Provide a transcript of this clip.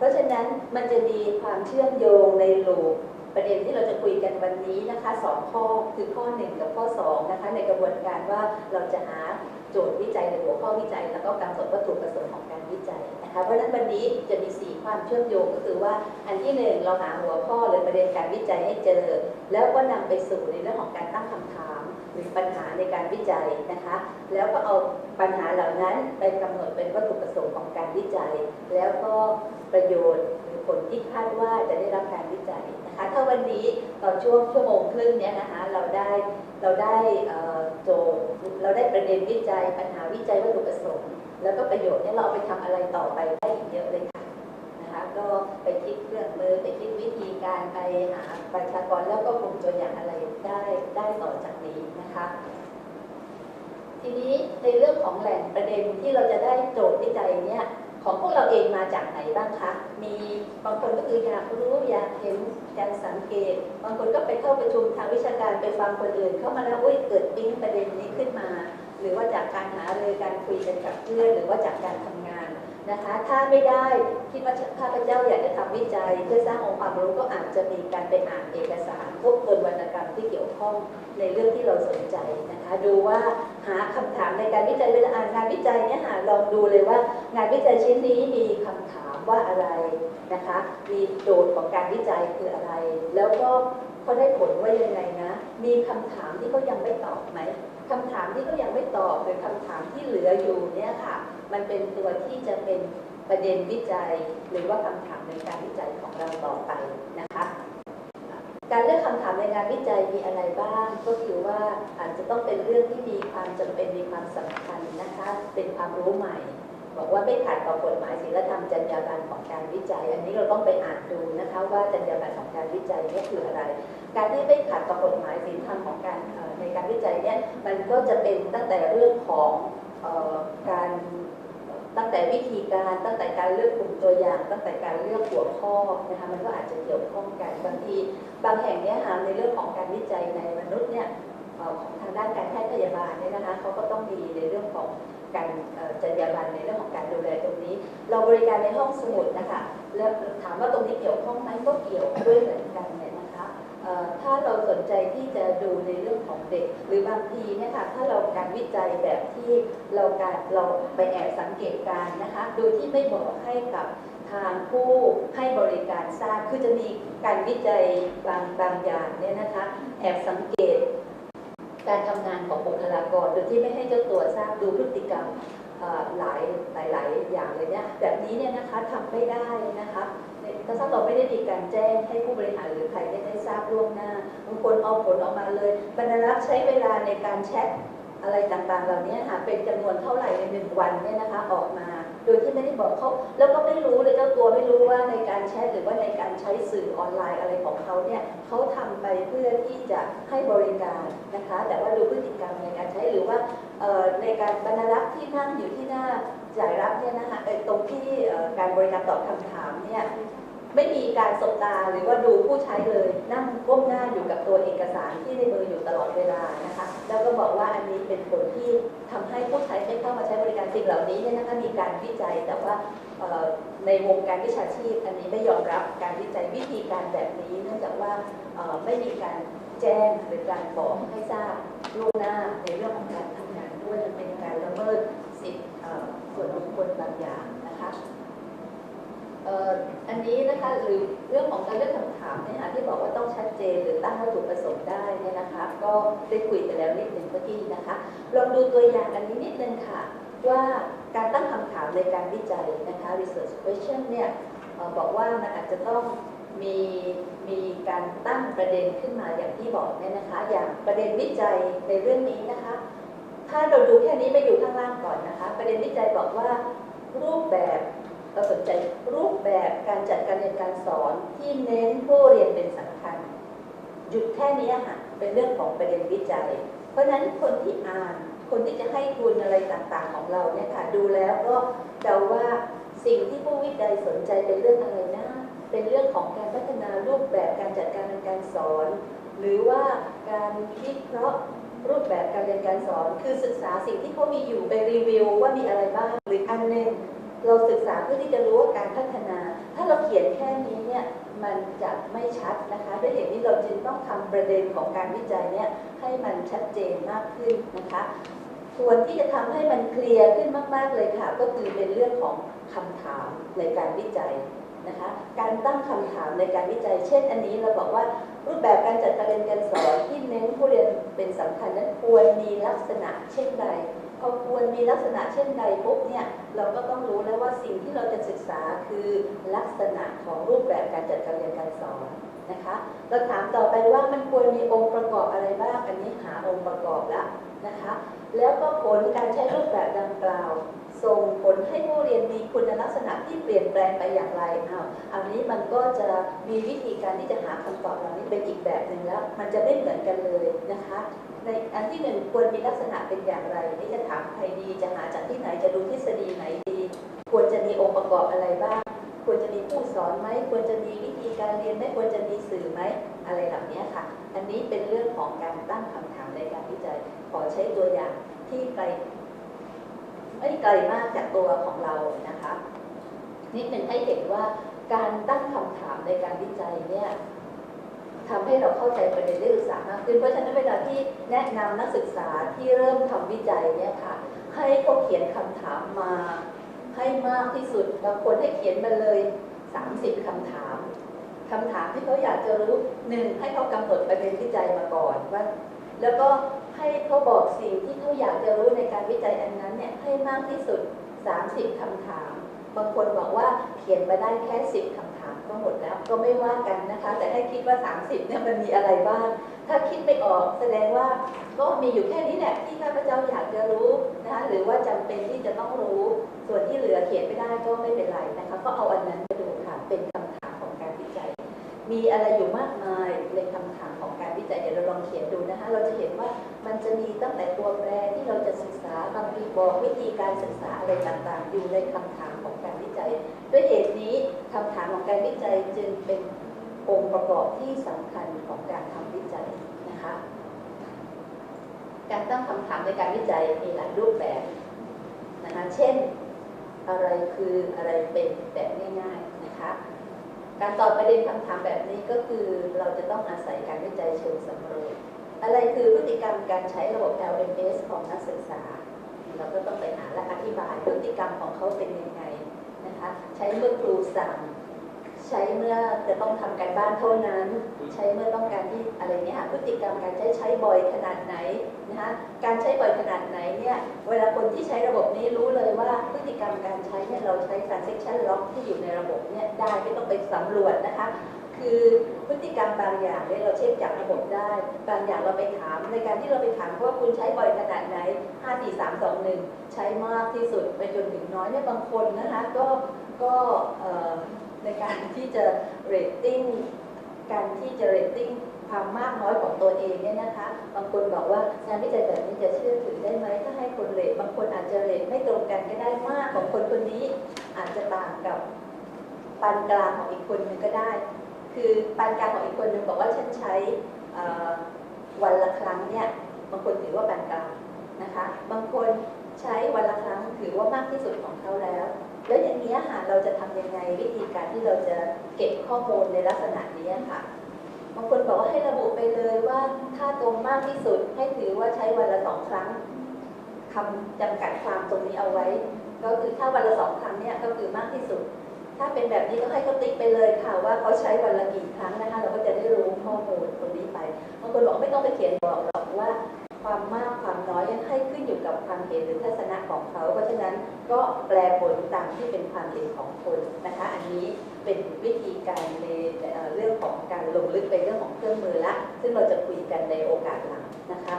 เพราะฉะนั้นมันจะมีความเชื่อมโยงในลูปประเด็นที่เราจะคุยกันวันนี้นะคะสองข้อคือข้อ 1 กับข้อ2นะคะในกระบวนการว่าเราจะหาโจทย์วิจัยในหัวข้อวิจัย แล้วก็กำหนดวัตถุประสงค์ของการวิจัยนะคะเพราะฉะนั้นวันนี้จะมี 4 ความเชื่อมโยงก็คือว่าอันที่หนึ่งเราหาหัวข้อหรือประเด็นการวิจัยให้เจอ แล้วก็นำไปสู่ในเรื่องของการตั้งคำถาม ปัญหาในการวิจัยนะคะ แล้วก็เอาปัญหาเหล่านั้นไปกำหนดเป็นวัตถุประสงค์ของการวิจัย แล้วก็ประโยชน์หรือผลที่คาดว่าจะได้รับการวิจัยนะคะถ้าวันนี้ตอนช่วงชั่วโมงครึ่งเนี้ยนะคะเราได้เราได้โจทย์เราได้ประเด็นวิจัย ปัญหาวิจัยวัตถุประสงค์ แล้วก็ประโยชน์เนี่ยเราเอาไปทำอะไรต่อไปได้อีกเยอะเลยค่ะนะคะก็ไปคิดเครื่องมือไปคิดวิธีการไปหาประชากรแล้วก็ ได้ได้ต่อจากนี้นะคะ ทีนี้ในเรื่องของแหล่งประเด็นที่เราจะได้โจทย์วิจัยเนี่ยของพวกเราเองมาจากไหนบ้างคะ มีบางคนก็คืออยากรู้อยากเห็นการสังเกต บางคนก็ไปเข้าประชุมทางวิชาการไปฟังคนอื่น เข้ามาแล้วอุ้ยเกิดปิ๊งประเด็นนี้ขึ้นมา หรือว่าจากการหารือการคุยกันกับเพื่อนหรือว่าจากการทำงาน นะคะ ถ้าไม่ได้คิดว่าข้าพเจ้าอยากจะทำวิจัย เพื่อสร้างองค์ความรู้ก็อาจจะมีการไปอ่านเอกสารพวกตัววรรณกรรมที่เกี่ยวข้องในเรื่องที่เราสนใจนะคะ ดูว่าหาคำถามในการวิจัยเวลาอ่านงานวิจัยเนี่ยหาลองดูเลยว่า งานวิจัยชิ้นนี้มีคำถามว่าอะไรนะคะ มีโจทย์ของการวิจัยคืออะไร แล้วก็เขาได้ผลว่ายังไงนะ มีคำถามที่เขายังไม่ตอบไหม คำถามที่ก็ยังไม่ตอบหรือคำถามที่เหลืออยู่เนี่ยค่ะ มันเป็นตัวที่จะเป็นประเด็นวิจัย หรือว่าคำถามในการวิจัยของเราต่อไปนะคะการเลือกคำถามในงานวิจัยมีอะไรบ้าง ก็คือว่าอาจจะต้องเป็นเรื่องที่มีความจำเป็นมีความสำคัญนะคะ เป็นความรู้ใหม่ บอกว่าไม่ขัดต่อกฎหมายศีลธรรมจรรยาบรรณของการวิจัย อันนี้เราต้องไปอ่านดูนะคะว่าจรรยาบรรณของการวิจัยนี่คืออะไร การที่ไม่ขัดต่อกฎหมายศีลธรรมของการในการวิจัยเนี่ยมันก็จะเป็นตั้งแต่เรื่องของออการตั้งแต่วิธีการตั้งแต่การเลือกกลุ่มตัวอย่าง ตั้งแต่การเลือกหัวข้อนะคะมันก็อาจจะเกี่ยวข้องกันบางทีบางแห่งเนี่ยค่ะในเรื่องของการวิจัยในมนุษย์เนี่ยของทางด้านการแพทย์พยาบาลเนี่ยนะคะเขาก็ต้องมีในเรื่องของ การจรรยาบรรณในเรื่องของการดูแลตรงนี้ เราบริการในห้องสมุดนะคะแล้วถามว่าตรงนี้เกี่ยวข้องไหมก็เกี่ยวด้วยเหมือนกันเนี่ยนะคะถ้าเราสนใจที่จะดูในเรื่องของเด็ก หรือบางทีเนี่ยค่ะถ้าเราการวิจัยแบบที่เราการเราไปแอบสังเกตการนะคะโดยที่ไม่บอกให้กับทางผู้ให้บริการทราบคือจะมีการวิจัยบางบางอย่างเนี่ยนะคะแอบสังเกต การทำงานของบุคลากรโดยที่ไม่ให้เจ้าตัวทราบดูพฤติกรรมหลายหลายหลายอย่างเลยเนี่ยแบบนี้เนี่ยนะคะทำไม่ได้นะคะถ้าเราไม่ได้มีการแจ้งให้ผู้บริหารหรือใครได้ได้ทราบล่วงหน้าบางคนเอาผลออกมาเลยบรรลักษ์ใช้เวลาในการแชท อะไรต่างๆ เหล่านี้ค่ะเป็นจำนวนเท่าไหร่ในหนึ่งวันเนี่ยนะคะออกมา โดยที่ไม่ได้บอกเขาแล้วก็ไม่รู้เลยเจ้าตัวไม่รู้ว่าในการแชทหรือว่าในการใช้สื่อออนไลน์อะไรของเขาเนี่ยเขาทำไปเพื่อที่จะให้บริการนะคะ แต่ว่าดูพฤติกรรมในการใช้หรือว่าเอ่อในการบรรลักษ์ที่นั่งอยู่ที่หน้าจ่ายรับเนี่ยนะคะเอ่อตรงที่การบริการตอบคำถามเนี่ย ไม่มีการสบตาหรือว่าดูผู้ใช้เลย นั่งก้มหน้าอยู่กับตัวเอกสารที่ในมืออยู่ตลอดเวลานะคะ แล้วก็บอกว่าอันนี้เป็นผลที่ทำให้ผู้ใช้ไม่เข้ามาใช้บริการสิ่งเหล่านี้เนี่ยนะคะมีการวิจัยแต่ว่าในวงการวิชาชีพ อันนี้ไม่ยอมรับการวิจัยวิธีการแบบนี้เนื่องจากว่าไม่มีการแจ้งหรือการบอกให้ทราบล่วงหน้าในเรื่องของการทำงานด้วยมันเป็นการละเมิดสิทธิส่วนบุคคลบางอย่างนะคะ อันนี้นะคะหรือเรื่องของการเลือกคำถามเนี่ยค่ะที่บอกว่าต้องชัดเจนหรือตั้งวัตถุประสงค์ได้เนี่ยนะคะ ก็ได้คุยไปแล้วนิดหนึ่งเมื่อกี้นะคะลองดูตัวอย่างอันนี้นิดนึงค่ะว่าการตั้งคำถามในการวิจัยนะคะ research question เนี่ยอบอกว่ามันอาจจะต้องมีมีการตั้งประเด็นขึ้นมาอย่างที่บอกเนี่ยนะคะ อย่างประเด็นวิจัยในเรื่องนี้นะคะ ถ้าเราดูแค่นี้ไม่ดูข้างล่างก่อนนะคะ ประเด็นวิจัยบอกว่ารูปแบบ เราสนใจรูปแบบการจัดการเรียนการสอนที่เน้นผู้เรียนเป็นสำคัญ หยุดแค่นี้ค่ะเป็นเรื่องของประเด็นวิจัย เพราะฉะนั้นคนที่อ่านคนที่จะให้ทุนอะไรต่างๆของเราเนี่ยค่ะดูแล้วก็เดาว่าสิ่งที่ผู้วิจัยสนใจเป็นเรื่องอะไรนะเป็นเรื่องของการพัฒนารูปแบบการจัดการเรียนการสอน หรือว่าการวิเคราะห์รูปแบบการเรียนการสอน คือศึกษาสิ่งที่เขามีอยู่ไปรีวิวว่ามีอะไรบ้างหรืออันหนึง ศึกษาเพื่อที่จะรู้ว่าการพัฒนา ถ้าเราเขียนแค่นี้เนี่ยมันจะไม่ชัดนะคะด้วยเหตุนี้เราจึงต้องทำประเด็นของการวิจัยเนี่ยให้มันชัดเจนมากขึ้นนะคะส่วนที่จะทำให้มันเคลียร์ขึ้นมาก ๆเลยค่ะ ก็คือเป็นเรื่องของคำถามในการวิจัยนะคะการตั้งคำถามในการวิจัย เช่น อันนี้เราบอกว่ารูปแบบการจัดการเรียนการสอนที่เน้นผู้เรียนเป็นสำคัญนั้นควรมีลักษณะเช่นใด พอควรมีลักษณะเช่นใดปุ๊บเนี่ยเราก็ต้องรู้แล้วว่าสิ่งที่เราจะศึกษาคือลักษณะของรูปแบบการจัดการเรียนการสอน เราถามต่อไปว่ามันควรมีองค์ประกอบอะไรบ้าง อันนี้หาองค์ประกอบแล้วนะคะ แล้วก็ผลการใช้รูปแบบดังกล่าว ส่งผลให้ผู้เรียนมีคุณลักษณะที่เปลี่ยนแปลงไปอย่างไรอ้าวอันนี้มันก็จะมีวิธีการที่จะหาคำตอบเหล่านี้เป็นอีกแบบหนึ่งแล้ว มันจะไม่เหมือนกันเลยนะคะ ในอันที่หนึ่งควรมีลักษณะเป็นอย่างไร นี่จะถามใครดี จะหาจากที่ไหน จะดูทฤษฎีไหนดี ควรจะมีองค์ประกอบอะไรบ้าง ควรจะมีผู้สอนไหมควรจะมีวิธีการเรียนไหมควรจะมีสื่อไหมอะไรเหล่านี้ค่ะ อันนี้เป็นเรื่องของการตั้งคำถามในการวิจัยขอใช้ตัวอย่างที่ไกลไม่ไกลมากจากตัวของเรานะคะนิดหนึ่งให้เห็นว่าการตั้งคำถามในการวิจัยเนี่ยทำให้เราเข้าใจประเด็นเรื่องศึกษามากขึ้น เพราะฉะนั้นเวลาที่แนะนำนักศึกษาที่เริ่มทำวิจัยเนี่ยค่ะ ให้เขาเขียนคำถามมา ให้มากที่สุด เราควรให้เขียนมาเลย 30คำถามคำถามที่เขาอยากจะรู้หนึ่งให้เขากำหนดประเด็นวิจัยมาก่อนว่า แล้วก็ให้เขาบอกสิ่งที่เขาอยากจะรู้ในการวิจัยอันนั้นเนี่ยให้มากที่สุด 30คำถาม บางคนบอกว่าเขียนมาได้แค่10คำถามก็หมดแล้ว ก็ไม่ว่ากันนะคะ แต่ให้คิดว่า 30เนี่ยมันมีอะไรบ้าง ถ้าคิดไม่ออกแสดงว่าก็มีอยู่แค่นี้แหละที่ข้าพเจ้าอยากจะรู้นะคะหรือว่าจำเป็นที่จะต้องรู้ ส่วนที่เหลือเขียนไม่ได้ก็ไม่เป็นไรนะคะ ก็เอาอันนั้นมาดูค่ะเป็นคำถามของการวิจัย มีอะไรอยู่มากมายในคำถามของการวิจัยเดี๋ยวเราลองเขียนดูนะคะ เราจะเห็นว่ามันจะมีตั้งแต่ตัวแปรที่เราจะศึกษาบางทีบอกวิธีการศึกษาอะไรต่างๆ อยู่ในคำถาม ด้วยเหตุนี้คำถามของการวิจัยจึงเป็นองค์ประกอบที่สำคัญของการทำวิจัยนะคะ การตั้งคำถามในการวิจัยมีหลายรูปแบบนะคะเช่นอะไรคืออะไรเป็นแบบง่ายๆนะคะ การตอบประเด็นคำถามแบบนี้ก็คือเราจะต้องอาศัยการวิจัยเชิงสำรวจอะไรคือพฤติกรรมการใช้ระบบ LMS ของนักศึกษา เราก็ต้องไปหาและอธิบายพฤติกรรมของเขาเป็นยังไง นะคะ ใช้เมื่อครูสั่ง ใช้เมื่อจะต้องทำการบ้านเท่านั้น ใช้เมื่อต้องการที่อะไรเนี่ยค่ะพฤติกรรมการใช้ใช้บ่อยขนาดไหนนะคะการใช้บ่อยขนาดไหนเนี่ยเวลาคนที่ใช้ระบบนี้รู้เลยว่าพฤติกรรมการใช้เนี่ยเราใช้ transaction log ที่อยู่ในระบบเนี่ยได้ไม่ต้องไปสำรวจนะคะ คือพฤติกรรมบางอย่างเนี่ยเราเช็คจากระบบได้ บางอย่างเราไปถาม ในการที่เราไปถามว่าคุณใช้บ่อยขนาดไหน 5 4 3 2 1 ใช้มากที่สุดไปจนถึงน้อยเนี่ยบางคนนะคะก็ก็ในการที่จะเรตติ้งการที่จะเรตติ้งความมากน้อยของตัวเองเนี่ยนะคะ บางคนบอกว่างานวิจัยแบบนี้จะเชื่อถือได้ไหมถ้าให้คนเรตบางคนอาจจะเรตไม่ตรงกันก็ได้มากของคนคนนี้ อาจจะต่างกับปานกลางของอีกคนหนึงก็ได้ คือปานกลางของอีกคนหนึ่งบอกว่าฉันใช้วันละครั้งเนี่ยบางคนถือว่าปานกลางนะคะบางคนใช้วันละครั้งถือว่ามากที่สุดของเขาแล้ว แล้วอย่างนี้ค่ะเราจะทำยังไงวิธีการที่เราจะเก็บข้อมูลในลักษณะนี้ค่ะบางคนบอกว่าให้ระบุไปเลยว่าถ้าตรงมากที่สุด ให้ถือว่าใช้วันละสองครั้งคำจำกัดความตรงนี้เอาไว้ ก็คือถ้าวันละสองครั้งเนี่ยก็คือมากที่สุด ถ้าเป็นแบบนี้ก็ให้เขาติ๊กไปเลยค่ะ ว่าเขาใช้วันละกี่ครั้งนะคะ เราก็จะได้รู้ข้อมูลตรงนี้ไปบางคนบอกไม่ต้องไปเขียนบอกหรอกว่า ความมากความน้อยยังให้ขึ้นอยู่กับความเห็นหรือทัศนะของเขา เพราะฉะนั้นก็แปลผลตามที่เป็นความเห็นของคนนะคะ อันนี้เป็นวิธีการในเรื่องของการลงลึกไปเรื่องของเครื่องมือละ ซึ่งเราจะคุยกันในโอกาสหลังนะคะ